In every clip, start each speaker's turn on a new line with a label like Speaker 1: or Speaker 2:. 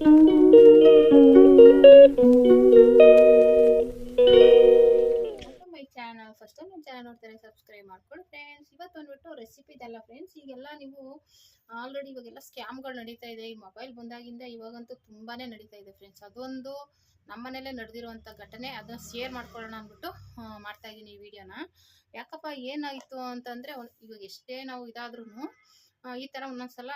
Speaker 1: ಮೈ channel first time ನಮ್ಮ channel ನೋಡ್ತಾರೆ subscribe ಮಾಡ್ಕೊಳ್ಳಿ ಫ್ರೆಂಡ್ಸ್ ಇವತ್ತು ಬಂದ್ಬಿಟ್ಟು ರೆಸಿಪಿದಲ್ಲ ಫ್ರೆಂಡ್ಸ್ ಈಗೆಲ್ಲ ನೀವು ಆಲ್ರೆಡಿ ಇವಾಗೆಲ್ಲ ಸ್ಕ್ಯಾಮ್ಗಳು ನಡೀತಾ ಇದೆ. ಈ ಮೊಬೈಲ್ ಬಂದಾಗಿಂದ ಇವಾಗಂತೂ ತುಂಬಾ ನಡೀತಾ ಇದೆ ಫ್ರೆಂಡ್ಸ್ ಅದೊಂದು ನಮ್ಮನೇಲೆ ನಡೆದಿರುವಂಥ ಘಟನೆ. ಅದನ್ನ ಶೇರ್ ಮಾಡ್ಕೊಳ್ಳೋಣ ಅಂದ್ಬಿಟ್ಟು ಮಾಡ್ತಾ ಇದ್ದೀನಿ ಈ ವಿಡಿಯೋನ ಯಾಕಪ್ಪ ಏನಾಯಿತು ಅಂತಂದರೆ ಇವಾಗ ಎಷ್ಟೇ ನಾವು ಇದಾದ್ರೂ ಈ ಥರ ಒಂದೊಂದ್ಸಲ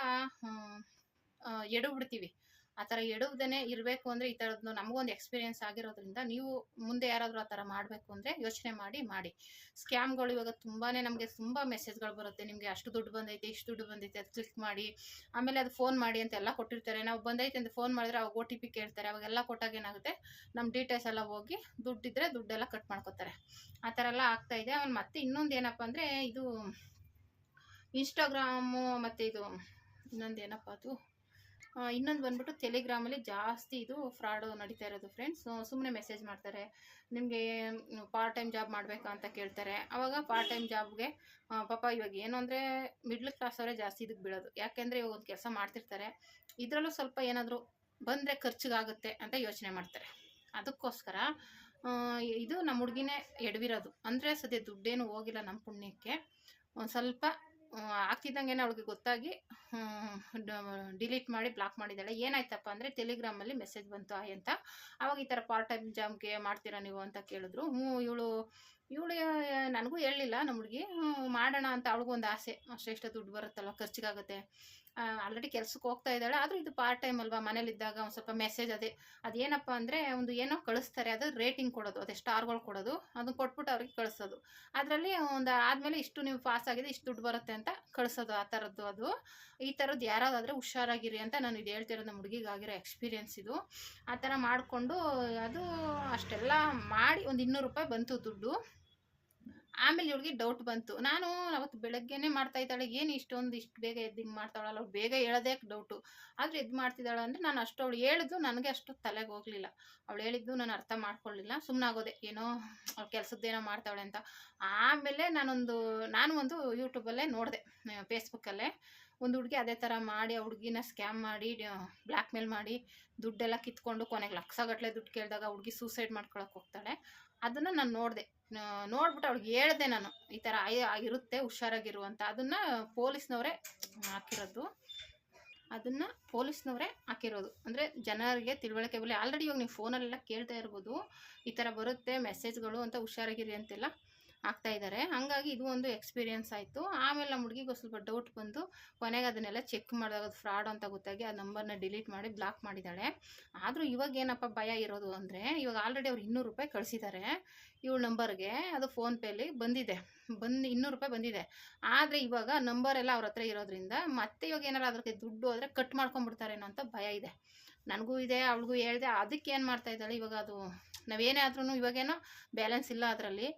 Speaker 1: ಎಡು ಬಿಡ್ತೀವಿ. ಆ ಥರ ಎಡುವುದೇ ಇರಬೇಕು ಅಂದರೆ ಈ ಥರದ್ದು ನಮಗೊಂದು ಎಕ್ಸ್ಪೀರಿಯನ್ಸ್ ಆಗಿರೋದ್ರಿಂದ ನೀವು ಮುಂದೆ ಯಾರಾದರೂ ಆ ಥರ ಮಾಡಬೇಕು ಅಂದರೆ ಯೋಚನೆ ಮಾಡಿ ಮಾಡಿ. ಸ್ಕ್ಯಾಮ್ಗಳು ಇವಾಗ ತುಂಬಾ ನಮಗೆ ತುಂಬ ಮೆಸೇಜ್ಗಳು ಬರುತ್ತೆ. ನಿಮಗೆ ಅಷ್ಟು ದುಡ್ಡು ಬಂದೈತೆ, ಇಷ್ಟು ದುಡ್ಡು ಬಂದೈತೆ ಅದು ಕ್ಲಿಕ್ ಮಾಡಿ. ಆಮೇಲೆ ಅದು ಫೋನ್ ಮಾಡಿ ಅಂತ ಎಲ್ಲ ಕೊಟ್ಟಿರ್ತಾರೆ. ನಾವು ಬಂದೈತೆ ಅಂತ ಫೋನ್ ಮಾಡಿದ್ರೆ ಅವಾಗ ಒ ಟಿ ಪಿ ಕೇಳ್ತಾರೆ. ಅವಾಗೆಲ್ಲ ಕೊಟ್ಟಾಗ ಏನಾಗುತ್ತೆ? ನಮ್ಮ ಡೀಟೇಲ್ಸ್ ಎಲ್ಲ ಹೋಗಿ ದುಡ್ಡಿದ್ರೆ ದುಡ್ಡೆಲ್ಲ ಕಟ್ ಮಾಡ್ಕೋತಾರೆ. ಆ ಥರ ಎಲ್ಲ ಆಗ್ತಾ ಇದೆ. ಆಮೇಲೆ ಮತ್ತೆ ಇನ್ನೊಂದು ಏನಪ್ಪ ಅಂದರೆ ಇದು ಇನ್ಸ್ಟಾಗ್ರಾಮು ಮತ್ತು ಇದು ಇನ್ನೊಂದು ಏನಪ್ಪ ಅದು? ಇನ್ನೊಂದು ಬಂದ್ಬಿಟ್ಟು ಟೆಲಿಗ್ರಾಮಲ್ಲಿ ಜಾಸ್ತಿ ಇದು ಫ್ರಾಡು ನಡೀತಾ ಇರೋದು ಫ್ರೆಂಡ್ಸ್ ಸುಮ್ಮನೆ ಮೆಸೇಜ್ ಮಾಡ್ತಾರೆ. ನಿಮಗೆ ಪಾರ್ಟ್ ಟೈಮ್ ಜಾಬ್ ಮಾಡಬೇಕಾ ಅಂತ ಕೇಳ್ತಾರೆ. ಅವಾಗ ಪಾರ್ಟ್ ಟೈಮ್ ಜಾಬ್ಗೆ ಪಾಪ ಇವಾಗ ಏನು ಅಂದರೆ ಮಿಡ್ಲ್ ಕ್ಲಾಸ್ ಅವರೇ ಜಾಸ್ತಿ ಇದಕ್ಕೆ ಬೀಳೋದು ಯಾಕೆಂದರೆ ಇವಾಗ ಒಂದು ಕೆಲಸ ಮಾಡ್ತಿರ್ತಾರೆ. ಇದರಲ್ಲೂ ಸ್ವಲ್ಪ ಏನಾದರೂ ಬಂದರೆ ಖರ್ಚಿಗಾಗುತ್ತೆ ಅಂತ ಯೋಚನೆ ಮಾಡ್ತಾರೆ. ಅದಕ್ಕೋಸ್ಕರ ಇದು ನಮ್ಮ ಹುಡುಗಿನೇ ಎಡವಿರೋದು. ಅಂದರೆ ಸದ್ಯ ದುಡ್ಡೇನು ಹೋಗಿಲ್ಲ ನಮ್ಮ ಪುಣ್ಯಕ್ಕೆ. ಒಂದು ಸ್ವಲ್ಪ ಆಗ್ತಿದ್ದಂಗೆ ಅವಳಿಗೆ ಗೊತ್ತಾಗಿ ಡಿಲೀಟ್ ಮಾಡಿ ಬ್ಲಾಕ್ ಮಾಡಿದ್ದಾಳೆ. ಏನಾಯ್ತಪ್ಪ ಅಂದರೆ ಟೆಲಿಗ್ರಾಮಲ್ಲಿ ಮೆಸೇಜ್ ಬಂತು, ಆಯ್ ಅಂತ. ಅವಾಗ ಈ ಥರ ಪಾರ್ಟ್ ಟೈಮ್ ಜಾಬ್ಗೆ ಮಾಡ್ತೀರಾ ನೀವು ಅಂತ ಕೇಳಿದ್ರು. ಹ್ಞೂ ಇವಳು ಇವಳು, ನನಗೂ ಹೇಳಲಿಲ್ಲ ನಮ್ಮ ಹುಡುಗಿ ಮಾಡೋಣ ಅಂತ ಅವಳಿಗೂ ಒಂದು ಆಸೆ. ಅಷ್ಟೇ ಇಷ್ಟ ದುಡ್ಡು ಬರುತ್ತಲ್ಲ ಖರ್ಚಿಗಾಗುತ್ತೆ. ಆಲ್ರೆಡಿ ಕೆಲ್ಸಕ್ಕೆ ಹೋಗ್ತಾ ಇದ್ದಾಳೆ. ಆದರೂ ಇದು ಪಾರ್ಟ್ ಟೈಮ್ ಅಲ್ವಾ? ಮನೇಲಿದ್ದಾಗ ಒಂದು ಸ್ವಲ್ಪ ಮೆಸೇಜ್ ಅದೇ. ಅದೇನಪ್ಪ ಅಂದರೆ ಒಂದು ಏನೋ ಕಳಿಸ್ತಾರೆ. ಅದು ರೇಟಿಂಗ್ ಕೊಡೋದು. ಅದೇ ಸ್ಟಾರ್ಗಳು ಕೊಡೋದು. ಅದನ್ನ ಕೊಟ್ಬಿಟ್ಟು ಅವ್ರಿಗೆ ಕಳಿಸೋದು. ಅದರಲ್ಲಿ ಒಂದು ಆದಮೇಲೆ ಇಷ್ಟು ನೀವು ಪಾಸ್ ಆಗಿದೆ, ಇಷ್ಟು ದುಡ್ಡು ಬರುತ್ತೆ ಅಂತ ಕಳಿಸೋದು ಆ ಥರದ್ದು ಅದು. ಈ ಥರದ್ದು ಯಾರಾದಾದರೆ ಹುಷಾರಾಗಿರಿ ಅಂತ ನಾನು ಇದು ಹೇಳ್ತಿರೋದು ನಮ್ಮ ಹುಡುಗಿಗಾಗಿರೋ ಎಕ್ಸ್ಪೀರಿಯನ್ಸ್ ಇದು. ಆ ಥರ ಮಾಡಿಕೊಂಡು ಅದು ಅಷ್ಟೆಲ್ಲ ಮಾಡಿ ಒಂದು ಇನ್ನೂರು ರೂಪಾಯಿ ಬಂತು ದುಡ್ಡು. ಆಮೇಲೆ ಇವಳಿಗೆ ಡೌಟ್ ಬಂತು. ನಾನು ಅವತ್ತು ಬೆಳಗ್ಗೆನೆ ಮಾಡ್ತಾ ಇದ್ದಾಳೆ, ಏನು ಇಷ್ಟೊಂದು ಇಷ್ಟು ಬೇಗ ಎದ್ದು ಹಿಂಗೆ ಮಾಡ್ತಾಳಲ್ಲ, ಅವ್ಳು ಬೇಗ ಹೇಳೋದೇ ಡೌಟು ಆದರೆ ಎದ್ದು ಮಾಡ್ತಿದ್ದಾಳೆ ಅಂದರೆ ನಾನು ಅಷ್ಟು ಅವಳು ಹೇಳಿದ್ದು ನನಗೆ ಅಷ್ಟು ತಲೆಗೆ ಹೋಗಲಿಲ್ಲ. ಅವಳು ಹೇಳಿದ್ದು ನಾನು ಅರ್ಥ ಮಾಡ್ಕೊಳ್ಳಿಲ್ಲ ಸುಮ್ಮನಾಗೋದೆ ಏನೋ ಅವ್ಳು ಕೆಲಸದ್ದೇನೋ ಮಾಡ್ತಾಳೆ ಅಂತ. ಆಮೇಲೆ ನಾನೊಂದು, ನಾನು ಒಂದು ಯೂಟ್ಯೂಬಲ್ಲೇ ನೋಡಿದೆ ಫೇಸ್ಬುಕ್ಕಲ್ಲೇ ಒಂದು ಹುಡುಗಿ ಅದೇ ಥರ ಮಾಡಿ ಆ ಹುಡುಗಿನ ಸ್ಕ್ಯಾಮ್ ಮಾಡಿ ಬ್ಲ್ಯಾಕ್ ಮೇಲ್ ಮಾಡಿ ದುಡ್ಡೆಲ್ಲ ಕಿತ್ಕೊಂಡು ಕೊನೆಗೆ ಲಕ್ಷಗಟ್ಟಲೆ ದುಡ್ಡು ಕೇಳಿದಾಗ ಹುಡುಗಿ ಸೂಸೈಡ್ ಮಾಡ್ಕೊಳಕ್ಕೆ ಹೋಗ್ತಾಳೆ. ಅದನ್ನು ನಾನು ನೋಡಿದೆ. ನೋಡ್ಬಿಟ್ಟು ಅವ್ಳಿಗೆ ಹೇಳಿದೆ ನಾನು, ಈ ಥರ ಆಗಿರುತ್ತೆ ಹುಷಾರಾಗಿರು ಅಂತ ಅದನ್ನು ಪೊಲೀಸ್ನವರೇ ಹಾಕಿರೋದು. ಅದನ್ನು ಪೊಲೀಸ್ನವರೇ ಹಾಕಿರೋದು. ಅಂದರೆ ಜನರಿಗೆ ತಿಳುವಳಿಕೆ ಬರಲಿ ಆಲ್ರೆಡಿ ಇವಾಗ ನೀವು ಫೋನಲ್ಲೆಲ್ಲ ಕೇಳ್ತಾ ಇರ್ಬೋದು. ಈ ಥರ ಬರುತ್ತೆ ಮೆಸೇಜ್ಗಳು ಅಂತ ಹುಷಾರಾಗಿರಿ ಅಂತೆಲ್ಲ. ಆಗ್ತಾ ಇದ್ದಾರೆ ಹಾಗಾಗಿ ಇದು ಒಂದು ಎಕ್ಸ್ಪೀರಿಯನ್ಸ್ ಆಯಿತು. ಆಮೇಲೆ ನಮ್ಮ ಹುಡುಗಿಗೆ ಸ್ವಲ್ಪ ಡೌಟ್ ಬಂದು ಕೊನೆಗೆ ಅದನ್ನೆಲ್ಲ ಚೆಕ್ ಮಾಡಿದಾಗ ಅದು ಫ್ರಾಡ್ ಅಂತ ಗೊತ್ತಾಗಿ ಆ ನಂಬರ್ನ ಡಿಲೀಟ್ ಮಾಡಿ ಬ್ಲಾಕ್ ಮಾಡಿದ್ದಾಳೆ ಆದರೂ ಇವಾಗ ಏನಪ್ಪ ಭಯ ಇರೋದು ಅಂದರೆ, ಇವಾಗ ಆಲ್ರೆಡಿ ಅವ್ರು ಇನ್ನೂರು ರೂಪಾಯಿ ಕಳಿಸಿದ್ದಾರೆ ಇವಳ ನಂಬರ್ಗೆ ಅದು ಫೋನ್ಪೇಲಿ ಬಂದಿದೆ. ಬಂದು ಇನ್ನೂರು ರೂಪಾಯಿ ಬಂದಿದೆ. ಆದರೆ ಇವಾಗ ನಂಬರ್ ಎಲ್ಲ ಅವ್ರ ಹತ್ರ ಇರೋದ್ರಿಂದ ಮತ್ತೆ ಇವಾಗ ಏನಾರು ಅದಕ್ಕೆ ದುಡ್ಡು ಆದರೆ ಕಟ್ ಮಾಡ್ಕೊಂಡ್ಬಿಡ್ತಾರೇನೋ ಅಂತ ಭಯ ಇದೆ. ನನಗೂ ಇದೆ, ಅವಳಿಗೂ ಹೇಳಿದೆ. ಅದಕ್ಕೆ ಏನು ಮಾಡ್ತಾ ಇದ್ದಾಳೆ? ಇವಾಗ ಅದು ನಾವೇನೇ ಆದ್ರೂ ಇವಾಗೇನೋ ಬ್ಯಾಲೆನ್ಸ್ ಇಲ್ಲ ಅದರಲ್ಲಿ.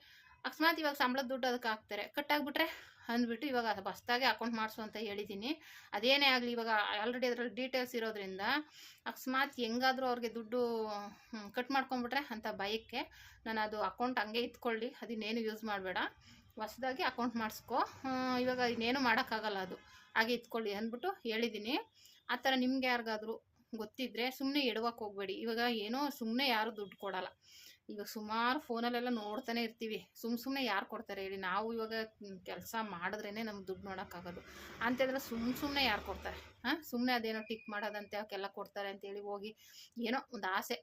Speaker 1: ಅಕಸ್ಮಾತ್ ಇವಾಗ ಸಂಬಳದ ದುಡ್ಡು ಅದಕ್ಕೆ ಹಾಕ್ತಾರೆ. ಕಟ್ ಆಗಿಬಿಟ್ರೆ ಅಂದ್ಬಿಟ್ಟು ಇವಾಗ ಅದು ಹೊಸ್ದಾಗೆ ಅಕೌಂಟ್ ಮಾಡಿಸು ಅಂತ ಹೇಳಿದ್ದೀನಿ. ಅದೇನೇ ಆಗಲಿ ಇವಾಗ ಆಲ್ರೆಡಿ ಅದರಲ್ಲಿ ಡೀಟೇಲ್ಸ್ ಇರೋದ್ರಿಂದ ಅಕಸ್ಮಾತ್ ಹೆಂಗಾದರೂ ಅವ್ರಿಗೆ ದುಡ್ಡು ಕಟ್ ಮಾಡ್ಕೊಂಬಿಟ್ರೆ ಅಂತ ಭಯಕ್ಕೆ ನಾನು ಅದು ಅಕೌಂಟ್ ಹಂಗೆ ಇತ್ಕೊಳ್ಳಿ ಅದನ್ನೇನು ಯೂಸ್ ಮಾಡಬೇಡ. ಹೊಸದಾಗಿ ಅಕೌಂಟ್ ಮಾಡಿಸ್ಕೊ. ಇವಾಗ ಇನ್ನೇನು ಮಾಡೋಕ್ಕಾಗಲ್ಲ ಅದು. ಹಾಗೆ ಇಟ್ಕೊಳ್ಳಿ ಅಂದ್ಬಿಟ್ಟು ಹೇಳಿದ್ದೀನಿ. ಆ ಥರ ನಿಮ್ಗೆ ಯಾರಿಗಾದರೂ ಗೊತ್ತಿದ್ರೆ ಸುಮ್ಮನೆ ಎಡವಕ್ಕೆ ಹೋಗಬೇಡಿ. ಇವಾಗ ಏನೋ ಸುಮ್ಮನೆ ಯಾರು ದುಡ್ಡು ಕೊಡಲ್ಲ. ಇವಾಗ ಸುಮಾರು ಫೋನಲ್ಲೆಲ್ಲ ನೋಡ್ತಾನೆ ಇರ್ತೀವಿ. ಸುಮ್ ಸುಮ್ಮನೆ ಯಾರು ಕೊಡ್ತಾರೆ ಹೇಳಿ. ನಾವು ಇವಾಗ ಕೆಲಸ ಮಾಡಿದ್ರೇ ನಮ್ಗೆ ದುಡ್ಡು ನೋಡೋಕ್ಕಾಗೋದು. ಅಂತೇಳಿದ್ರೆ ಸುಮ್ಮ ಸುಮ್ಮನೆ ಯಾರು ಕೊಡ್ತಾರೆ? ಹಾಂ? ಸುಮ್ಮನೆ ಅದೇನೋ ಟಿಕ್ ಮಾಡೋದಂತೆ ಅವಕ್ಕೆಲ್ಲ ಕೊಡ್ತಾರೆ ಅಂತೇಳಿ ಹೋಗಿ ಏನೋ ಒಂದು ಆಸೆ.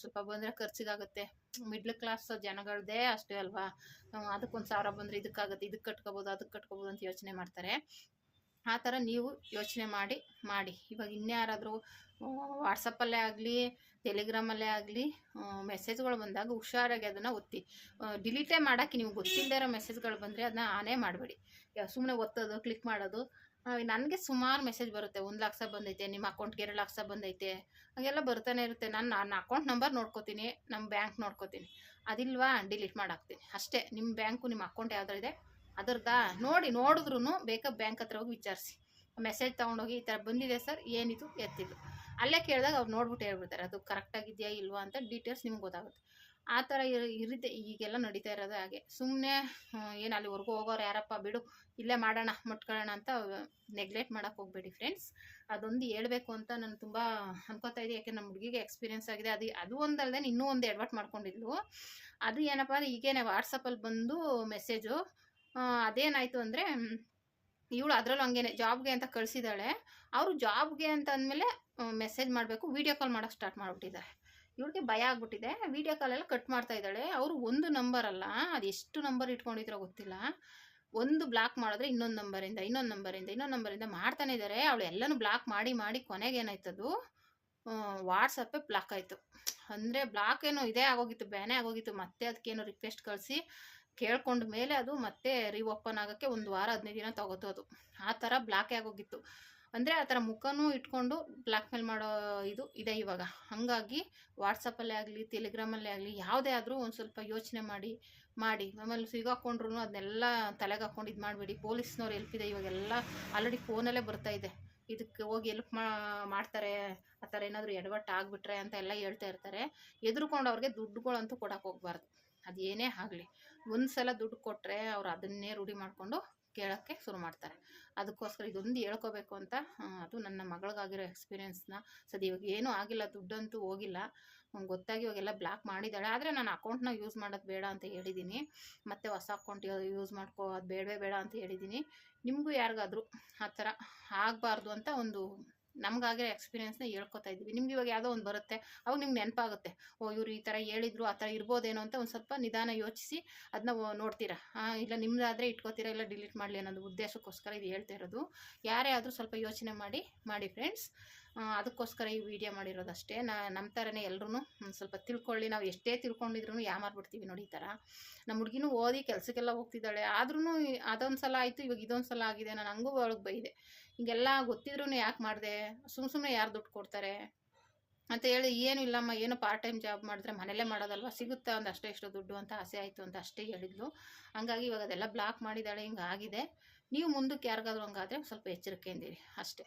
Speaker 1: ಸ್ವಲ್ಪ ಬಂದರೆ ಖರ್ಚಿಗಾಗುತ್ತೆ. ಮಿಡ್ಲ್ ಕ್ಲಾಸ್ ಜನಗಳದ್ದೇ ಅಷ್ಟೇ ಅಲ್ವಾ? ಅದಕ್ಕೊಂದು ಸಾವಿರ ಬಂದರೆ ಇದಕ್ಕಾಗುತ್ತೆ ಇದಕ್ಕೆ ಕಟ್ಕೋಬೋದು ಅದಕ್ಕೆ ಕಟ್ಕೋಬೋದು ಅಂತ ಯೋಚನೆ ಮಾಡ್ತಾರೆ. ಆ ಥರ ನೀವು ಯೋಚನೆ ಮಾಡಿ ಮಾಡಿ. ಇವಾಗ ಇನ್ಯಾರಾದರೂ ವಾಟ್ಸಪ್ಪಲ್ಲೇ ಆಗಲಿ, ಟೆಲಿಗ್ರಾಮಲ್ಲೇ ಆಗಲಿ ಮೆಸೇಜ್ಗಳು ಬಂದಾಗ ಹುಷಾರಾಗಿ ಅದನ್ನು ಒತ್ತಿ. ಡಿಲೀಟೇ ಮಾಡೋಕ್ಕೆ ನಿಮ್ಗೆ ಗೊತ್ತಿಲ್ಲದೆ ಇರೋ ಮೆಸೇಜ್ಗಳು ಬಂದರೆ ಅದನ್ನ ಆನೇ ಮಾಡಬೇಡಿ. ಸುಮ್ಮನೆ ಒತ್ತೋದು, ಕ್ಲಿಕ್ ಮಾಡೋದು. ನನಗೆ ಸುಮಾರು ಮೆಸೇಜ್ ಬರುತ್ತೆ. ಒಂದು ಲಕ್ಷ ಬಂದೈತೆ, ನಿಮ್ಮ ಅಕೌಂಟ್ಗೆ ಎರಡು ಲಕ್ಷ ಬಂದೈತೆ, ಹಾಗೆಲ್ಲ ಬರ್ತಾನೆ ಇರುತ್ತೆ. ನಾನು ನನ್ನ ಅಕೌಂಟ್ ನಂಬರ್ ನೋಡ್ಕೋತೀನಿ ನಮ್ಮ ಬ್ಯಾಂಕ್ ನೋಡ್ಕೋತೀನಿ. ಅದಿಲ್ವಾ? ಡಿಲೀಟ್ ಮಾಡಾಕ್ತೀನಿ. ಅಷ್ಟೇ. ನಿಮ್ಮ ಬ್ಯಾಂಕು, ನಿಮ್ಮ ಅಕೌಂಟ್ ಯಾವ್ದಾರು ಇದೆ? ಅದರದಾ? ನೋಡಿ ನೋಡಿದ್ರು ಬೇಕಾ ಬ್ಯಾಂಕ್ ಹತ್ರ ಹೋಗಿ ವಿಚಾರಿಸಿ. ಮೆಸೇಜ್ ತೊಗೊಂಡೋಗಿ ಈ ಥರ ಬಂದಿದೆ ಸರ್, ಏನಿದು? ಎತ್ತಿದ್ದು. ಅಲ್ಲೇ ಕೇಳಿದಾಗ ಅವ್ರು ನೋಡ್ಬಿಟ್ಟು ಹೇಳ್ಬಿಡ್ತಾರೆ, ಅದು ಕರೆಕ್ಟಾಗಿದೆಯಾ ಇಲ್ವಾ ಅಂತ ಡೀಟೇಲ್ಸ್ ನಿಮ್ಗೆ ಗೊತ್ತಾಗುತ್ತೆ. ಆ ಥರ ಇರುತ್ತೆ ಈಗೆಲ್ಲ ನಡೀತಾ ಇರೋದು ಹಾಗೆ. ಸುಮ್ಮನೆ ಏನು ಅಲ್ಲಿವರೆಗೂ ಹೋಗೋರು ಯಾರಪ್ಪ ಬಿಡು, ಇಲ್ಲೇ ಮಾಡೋಣ, ಮುಟ್ಕೊಳ್ಳೋಣ ಅಂತ ನೆಗ್ಲೆಕ್ಟ್ ಮಾಡೋಕ್ಕೆ ಹೋಗ್ಬೇಡಿ ಫ್ರೆಂಡ್ಸ್ ಅದೊಂದು ಹೇಳಬೇಕು ಅಂತ ನಾನು ತುಂಬ ಅನ್ಕೋತಾ ಇದ್ದೆ, ಯಾಕೆ ನಮ್ಮ ಹುಡುಗಿಗೆ ಎಕ್ಸ್ಪೀರಿಯೆನ್ಸ್ ಆಗಿದೆ. ಅದು ಅದು ಒಂದಲ್ಲದೆ ಇನ್ನೂ ಒಂದು ಎಡ್ವರ್ಟ್ ಮಾಡ್ಕೊಂಡಿದ್ಲು. ಅದು ಏನಪ್ಪ ಅಂದರೆ ಈಗೇನೆ ವಾಟ್ಸಪ್ಪಲ್ಲಿ ಬಂದು ಮೆಸೇಜು ಅದೇನಾಯಿತು ಅಂದರೆ ಇವಳು ಅದರಲ್ಲೂ ಹಂಗೇನೆ ಜಾಬ್ಗೆ ಅಂತ ಕಳ್ಸಿದಾಳೆ. ಅವರು ಜಾಬ್ಗೆ ಅಂತ ಅಂದಮೇಲೆ ಮೆಸೇಜ್ ಮಾಡಬೇಕು ವೀಡಿಯೋ ಕಾಲ್ ಮಾಡೋಕ್ಕೆ ಸ್ಟಾರ್ಟ್ ಮಾಡಿಬಿಟ್ಟಿದ್ದಾರೆ. ಇವಳಿಗೆ ಭಯ ಆಗ್ಬಿಟ್ಟಿದೆ. ವೀಡಿಯೋ ಕಾಲೆಲ್ಲ ಕಟ್ ಮಾಡ್ತಾ ಇದ್ದಾಳೆ. ಅವರು ಒಂದು ನಂಬರ್ ಅಲ್ಲ, ಅದು ಎಷ್ಟು ನಂಬರ್ ಇಟ್ಕೊಂಡಿದ್ರೋ ಗೊತ್ತಿಲ್ಲ. ಒಂದು ಬ್ಲಾಕ್ ಮಾಡಿದ್ರೆ ಇನ್ನೊಂದು ನಂಬರಿಂದ ಇನ್ನೊಂದು ನಂಬರಿಂದ ಇನ್ನೊಂದು ನಂಬರಿಂದ ಮಾಡ್ತಾನೆ ಇದ್ದಾರೆ. ಅವಳು ಎಲ್ಲನೂ ಬ್ಲಾಕ್ ಮಾಡಿ ಮಾಡಿ ಕೊನೆಗೆ ಏನಾಯ್ತದು ವಾಟ್ಸಪ್ಪೇ ಬ್ಲಾಕ್ ಆಯಿತು. ಅಂದರೆ ಬ್ಲಾಕ್ ಏನೋ ಇದೇ ಆಗೋಗಿತ್ತು, ಬ್ಯಾನೇ ಆಗೋಗಿತ್ತು. ಮತ್ತೆ ಅದಕ್ಕೇನೋ ರಿಕ್ವೆಸ್ಟ್ ಕಳಿಸಿ ಕೇಳ್ಕೊಂಡ ಮೇಲೆ ಅದು ಮತ್ತೆ ರೀಓಪನ್ ಆಗೋಕ್ಕೆ ಒಂದು ವಾರ, ಹದಿನೈದು ದಿನ ತಗೋತು ಅದು. ಆ ಥರ ಬ್ಲಾಕೇ ಆಗೋಗಿತ್ತು ಅಂದರೆ ಆ ಥರ ಮುಖನೂ ಇಟ್ಕೊಂಡು ಬ್ಲಾಕ್ ಮೇಲ್ ಮಾಡೋ ಇದು ಇದೆ ಇವಾಗ. ಹಾಗಾಗಿ ವಾಟ್ಸಪ್ಪಲ್ಲೇ ಆಗಲಿ ಟೆಲಿಗ್ರಾಮಲ್ಲೇ ಆಗಲಿ, ಯಾವುದೇ ಆದರೂ ಒಂದು ಸ್ವಲ್ಪ ಯೋಚನೆ ಮಾಡಿ ಮಾಡಿ. ಆಮೇಲೆ ಸಿಗಾಕೊಂಡ್ರು ಅದನ್ನೆಲ್ಲ ತಲೆಗೆ ಹಾಕೊಂಡು ಇದು ಮಾಡಬೇಡಿ. ಪೊಲೀಸ್ನವ್ರು ಎಲ್ಪ್ ಇದೆ. ಇವಾಗೆಲ್ಲ ಆಲ್ರೆಡಿ ಫೋನಲ್ಲೇ ಬರ್ತಾ ಇದೆ. ಇದಕ್ಕೆ ಹೋಗಿ ಎಲ್ಪ್ ಮಾಡ್ತಾರೆ, ಆ ಥರ ಏನಾದರೂ ಎಡವಟ್ಟು ಆಗಿಬಿಟ್ರೆ ಅಂತ ಎಲ್ಲ ಹೇಳ್ತಾ ಇರ್ತಾರೆ. ಎದುರುಕೊಂಡು ಅವ್ರಿಗೆ ದುಡ್ಡುಗಳಂತೂ ಕೊಡಕ್ಕೆ ಹೋಗ್ಬಾರ್ದು. ಅದು ಆಗಲಿ. ಒಂದು ಸಲ ದುಡ್ಡು ಕೊಟ್ಟರೆ ಅವ್ರು ಅದನ್ನೇ ರೂಢಿ ಮಾಡಿಕೊಂಡು ಕೇಳೋಕ್ಕೆ ಶುರು ಮಾಡ್ತಾರೆ. ಅದಕ್ಕೋಸ್ಕರ ಇದೊಂದು ಹೇಳ್ಕೋಬೇಕು ಅಂತ ಅದು ನನ್ನ ಮಗಳಿಗಾಗಿರೋ ಎಕ್ಸ್ಪೀರಿಯೆನ್ಸ್ನ ಸದ್ಯ ಇವಾಗ ಏನೂ ಆಗಿಲ್ಲ, ದುಡ್ಡಂತೂ ಹೋಗಿಲ್ಲ. ಗೊತ್ತಾಗಿ ಇವಾಗೆಲ್ಲ ಬ್ಲಾಕ್ ಮಾಡಿದ್ದಾಳೆ. ಆದರೆ ನಾನು ಅಕೌಂಟ್ನ ಯೂಸ್ ಮಾಡೋದು ಬೇಡ ಅಂತ ಹೇಳಿದ್ದೀನಿ ಮತ್ತು ಹೊಸ ಅಕೌಂಟ್ ಯೂಸ್ ಮಾಡ್ಕೋ, ಅದು ಬೇಡವೇ ಬೇಡ ಅಂತ ಹೇಳಿದ್ದೀನಿ ನಿಮಗೂ ಯಾರಿಗಾದರೂ ಆ ಥರ ಆಗಬಾರ್ದು ಅಂತ ಒಂದು ನಮಗಾಗಿರೋ ಎಕ್ಸ್ಪೀರಿಯನ್ಸ್ನ ಹೇಳ್ಕೊತಾ ಇದ್ದೀವಿ ನಿಮ್ಗೆ ಇವಾಗ ಯಾವುದೋ ಒಂದು ಬರುತ್ತೆ, ಅವಾಗ ನಿಮ್ಗೆ ನೆನಪಾಗುತ್ತೆ. ಓ, ಇವ್ರು ಈ ಥರ ಹೇಳಿದ್ರು, ಆ ಥರ ಇರ್ಬೋದೇನೋ ಅಂತ ಒಂದು ಸ್ವಲ್ಪ ನಿಧಾನ ಯೋಚಿಸಿ ಅದನ್ನ ನೋಡ್ತೀರಾ. ಇಲ್ಲ ನಿಮ್ಮದಾದರೆ ಇಟ್ಕೋತೀರಾ, ಇಲ್ಲ ಡಿಲೀಟ್ ಮಾಡಲಿ ಅನ್ನೋದು ಉದ್ದೇಶಕ್ಕೋಸ್ಕರ ಇದು ಹೇಳ್ತಾ ಇರೋದು. ಯಾರೇ ಆದರೂ ಸ್ವಲ್ಪ ಯೋಚನೆ ಮಾಡಿ ಮಾಡಿ ಫ್ರೆಂಡ್ಸ್ ಅದಕ್ಕೋಸ್ಕರ ಈ ವಿಡಿಯೋ ಮಾಡಿರೋದಷ್ಟೇ. ನಾ ನಮ್ಮ ಥರನೇ ಎಲ್ಲರೂ ಸ್ವಲ್ಪ ತಿಳ್ಕೊಳ್ಳಿ. ನಾವು ಎಷ್ಟೇ ತಿಳ್ಕೊಂಡಿದ್ರು ಯಾಮಾರ್ಬಿಡ್ತೀವಿ ನೋಡಿ ಈ ಥರ ನಮ್ಮ ಹುಡುಗಿನೂ ಓದಿ ಕೆಲಸಕ್ಕೆಲ್ಲ ಹೋಗ್ತಿದ್ದಾಳೆ. ಆದ್ರೂ ಅದೊಂದು ಸಲ ಆಯಿತು, ಇವಾಗ ಇದೊಂದು ಸಲ ಆಗಿದೆ. ನಾನು ಹಂಗೂ ಒಳಗೆ ಬೈದೆ. ಹಿಂಗೆಲ್ಲ ಗೊತ್ತಿದ್ರೂ ಯಾಕೆ ಮಾಡಿದೆ? ಸುಮ್ಮ ಸುಮ್ಮನೆ ಯಾರು ದುಡ್ಡು ಕೊಡ್ತಾರೆ? ಅಂತ ಹೇಳಿ, ಏನು ಇಲ್ಲಮ್ಮ, ಏನು ಪಾರ್ಟ್ ಟೈಮ್ ಜಾಬ್ ಮಾಡಿದ್ರೆ ಮನೇಲೇ ಮಾಡೋದಲ್ವ? ಸಿಗುತ್ತೆ ಒಂದು ಅಷ್ಟೇ ಇಷ್ಟು ದುಡ್ಡು? ಅಂತ ಆಸೆ ಆಯಿತು ಅಂತ ಅಷ್ಟೇ ಹೇಳಿದ್ಲು. ಹಂಗಾಗಿ ಇವಾಗ ಅದೆಲ್ಲ ಬ್ಲಾಕ್ ಮಾಡಿದ್ದಾಳೆ. ಹಿಂಗೆ ಆಗಿದೆ. ನೀವು ಮುಂದಕ್ಕೆ ಯಾರಿಗಾದ್ರೂ ಹಂಗಾದ್ರೆ ಸ್ವಲ್ಪ ಎಚ್ಚರಿಕೆಯಿಂದಿರಿ. ಅಷ್ಟೇ.